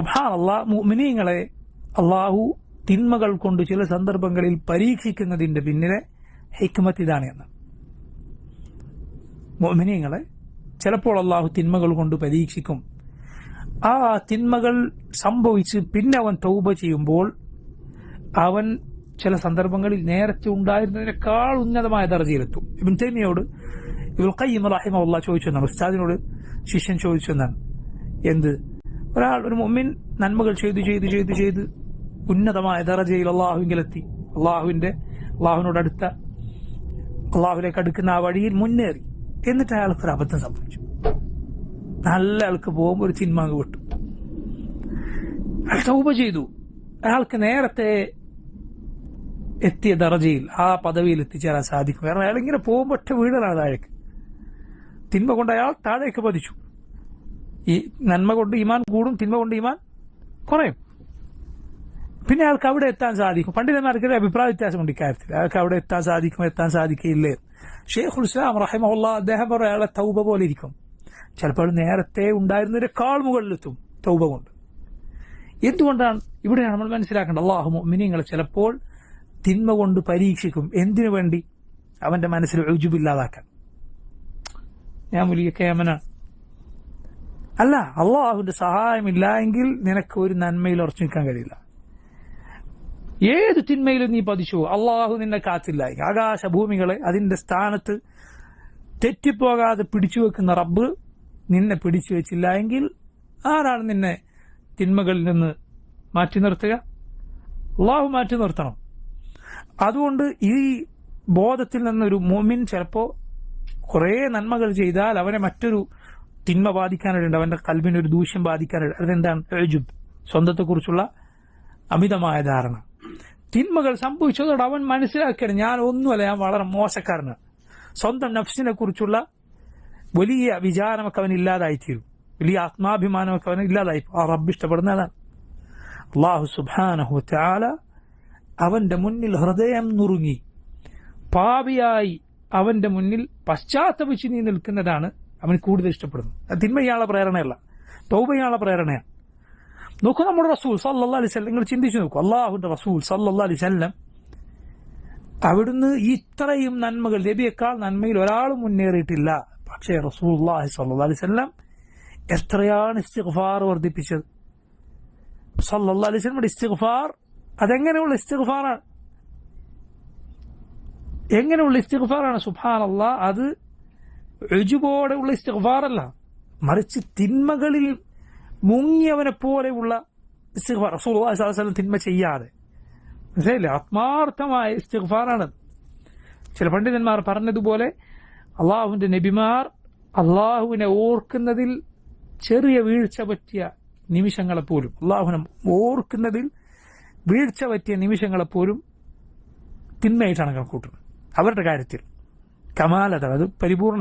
അള്ളാഹ് മുഅ്മിനീങ്ങളെ അള്ളാഹു തിന്മകൾ കൊണ്ട് ചില സന്ദർഭങ്ങളിൽ പരീക്ഷിക്കുന്നതിന്റെ പിന്നിലെ ഹിക്മത്ത് ഇതാണ് എന്ന്. മുഅ്മിനീങ്ങളെ ചിലപ്പോൾ അള്ളാഹു തിന്മകൾ കൊണ്ട് പരീക്ഷിക്കും. ആ തിന്മകൾ സംഭവിച്ച് പിന്നെ അവൻ തൗബ ചെയ്യുമ്പോൾ അവൻ ചില സന്ദർഭങ്ങളിൽ നേരത്തെ ഉണ്ടായിരുന്നതിനേക്കാൾ ഉന്നതമായ ദർജയിലെത്തും. ഇബിൻ തൈമിയോട് ഇബുൽ ഖയ്യിം റഹിമഹുള്ള ചോദിച്ചു എന്നാണ് ഉസ്താദിനോട് ശിഷ്യൻ ചോദിച്ചു എന്നാണ് എന്ത്? ഒരാൾ ഒരു മുമ്മിൻ നന്മകൾ ചെയ്തു ചെയ്തു ചെയ്തു ചെയ്ത് ഉന്നതമായ ദറജയിൽ അള്ളാഹുവിങ്കലെത്തി. അള്ളാഹുവിന്റെ അള്ളാഹുവിനോട് അടുത്ത അള്ളാഹുലേക്ക് അടുക്കുന്ന ആ വഴിയിൽ മുന്നേറി. എന്നിട്ട് അയാൾക്ക് ഒരു അബദ്ധം സംഭവിച്ചു. നല്ല ആൾക്ക് പോകുമ്പോൾ ഒരു ചിന്മാങ്ങ് വിട്ടു. അയാൾ തൗബ ചെയ്തു. അയാൾക്ക് നേരത്തെ എത്തിയ ദറജയിൽ ആ പദവിയിൽ എത്തിച്ചേരാൻ സാധിക്കും. കാരണം അയാൾ ഇങ്ങനെ പോകുമ്പോൾ ഒറ്റ വീടാണ് താഴേക്ക്. തിന്മ കൊണ്ട് അയാൾ താഴേക്ക് പതിച്ചു. ഈ നന്മ കൊണ്ട് ഈമാൻ കൂടും തിന്മ കൊണ്ട് ഈമാൻ കുറയും. പിന്നെ അയാൾക്ക് അവിടെ എത്താൻ സാധിക്കും? പണ്ഡിതന്മാർക്ക് ഒരു അഭിപ്രായ വ്യത്യാസമുണ്ട് ഇക്കാര്യത്തിൽ അയാൾക്ക് അവിടെ എത്താൻ സാധിക്കും എത്താൻ സാധിക്കില്ലേ? ഷെയ്ഖുൽ ഇസ്ലാം റഹിമഹുല്ല അദ്ദേഹം പറയും അയാളെ തൗബ പോലെ ഇരിക്കും. ചിലപ്പോൾ നേരത്തെ ഉണ്ടായിരുന്നതിനേക്കാൾ മുകളിലെത്തും തൗബ കൊണ്ട്. എന്തുകൊണ്ടാണ്? ഇവിടെയാണ് നമ്മൾ മനസ്സിലാക്കേണ്ടത്. അള്ളാഹു മിനിങ്ങളെ ചിലപ്പോൾ തിന്മ കൊണ്ട് പരീക്ഷിക്കും. എന്തിനു വേണ്ടി? അവന്റെ മനസ്സിൽ ഒഴുജുബില്ലാതാക്കാൻ ഞാൻ വലിയ കേമനാണ് അല്ല അള്ളാഹുവിന്റെ സഹായമില്ല എങ്കിൽ നിനക്ക് ഒരു നന്മയിൽ ഉറച്ചു നിൽക്കാൻ കഴിയില്ല. ഏത് തിന്മയിലും നീ പതിച്ചു. അള്ളാഹു നിന്നെ കാത്തില്ല ആകാശ ഭൂമികളെ അതിന്റെ സ്ഥാനത്ത് തെറ്റിപ്പോകാതെ പിടിച്ചു വെക്കുന്ന റബ്ബ് നിന്നെ പിടിച്ചു വെച്ചില്ല എങ്കിൽ ആരാണ് നിന്നെ തിന്മകളിൽ നിന്ന് മാറ്റി നിർത്തുക? അള്ളാഹു മാറ്റി നിർത്തണം. അതുകൊണ്ട് ഈ ബോധത്തിൽ നിന്നൊരു മോമിൻ ചിലപ്പോ കുറെ നന്മകൾ ചെയ്താൽ അവനെ മറ്റൊരു തിന്മ ബാധിക്കാനിടയുണ്ട് അവന്റെ കൽവിന് ഒരു ദൂഷ്യം ബാധിക്കാനിട അതെന്താണ് എഴുജുബ്. സ്വന്തത്തെക്കുറിച്ചുള്ള അമിതമായ ധാരണ. തിന്മകൾ സംഭവിച്ചതോടെ അവൻ മനസ്സിലാക്കിയാണ് ഞാൻ ഒന്നുമല്ല ഞാൻ വളരെ മോശക്കാരനാണ്. സ്വന്തം നഫ്സിനെ കുറിച്ചുള്ള വലിയ വിചാരമൊക്കെ അവൻ ഇല്ലാതായിത്തീരും. വലിയ ആത്മാഭിമാനമൊക്കെ അവൻ ഇല്ലാതായി. ആ റബ്ബ് ഇഷ്ടപ്പെടുന്നതാണ്. അള്ളാഹു സുബാനഹു ചാല അവന്റെ മുന്നിൽ ഹൃദയം നുറുങ്ങി. പാപിയായി അവന്റെ മുന്നിൽ പശ്ചാത്തപിച്ച് നീ നിൽക്കുന്നതാണ് അവൻ കൂടുതൽ ഇഷ്ടപ്പെടുന്നു. തിന്മ തിന്മയാളെ പ്രേരണയല്ല. തൗബയാളെ പ്രേരണയാണ്. നോക്കൂ നമ്മുടെ റസൂൽ സല്ലാ അലൈഹി സ്വലം നിങ്ങൾ ചിന്തിച്ചു നോക്കൂ. അള്ളാഹുന്റെ റസൂൽ സല്ലാ അലൈഹി സ്വലം അവിടുന്ന് ഇത്രയും നന്മകൾ നബിയേക്കാൾ നന്മയിൽ ഒരാൾ മുന്നേറിയിട്ടില്ല. പക്ഷേ റസൂൽ അള്ളാഹി സല്ലാ അലൈഹി സ്വലം എത്രയാണ് ഇസ്തിഗ്ഫാർ വർദ്ധിപ്പിച്ചത്? സല്ലാ അലൈഹി സ്വലമിയുടെ ഇസ്തിഗ്ഫാർ അതെങ്ങനെയുള്ള ഇസ്തിഗ്ഫാറാണ്? എങ്ങനെയുള്ള ഇസ്തിഗ്ഫാറാണ്? സുബാൻ അള്ളാഹ് അത് ഉള്ള ഇസ്തിഗ്ഫാറല്ല. മറിച്ച് തിന്മകളിൽ മുങ്ങിയവനെ പോലെയുള്ള ഇസ്തിഗ്ഫാർ വസല്ലം തിന്മ ചെയ്യാതെ. മനസ്സിലായില്ലേ? ആത്മാർത്ഥമായ ഇസ്തിഗ്ഫാറാണ് ചില പണ്ഡിതന്മാർ പറഞ്ഞതുപോലെ അള്ളാഹുവിന്റെ നബിമാർ അള്ളാഹുവിനെ ഓർക്കുന്നതിൽ ചെറിയ വീഴ്ച പറ്റിയ നിമിഷങ്ങളെപ്പോലും അള്ളാഹുവിനെ ഓർക്കുന്നതിൽ വീഴ്ച പറ്റിയ നിമിഷങ്ങളെപ്പോലും തിന്മയായിട്ടാണ് കണക്കൂട്ടുന്നത് അവരുടെ കാര്യത്തിൽ കമാലത അത് പരിപൂർണ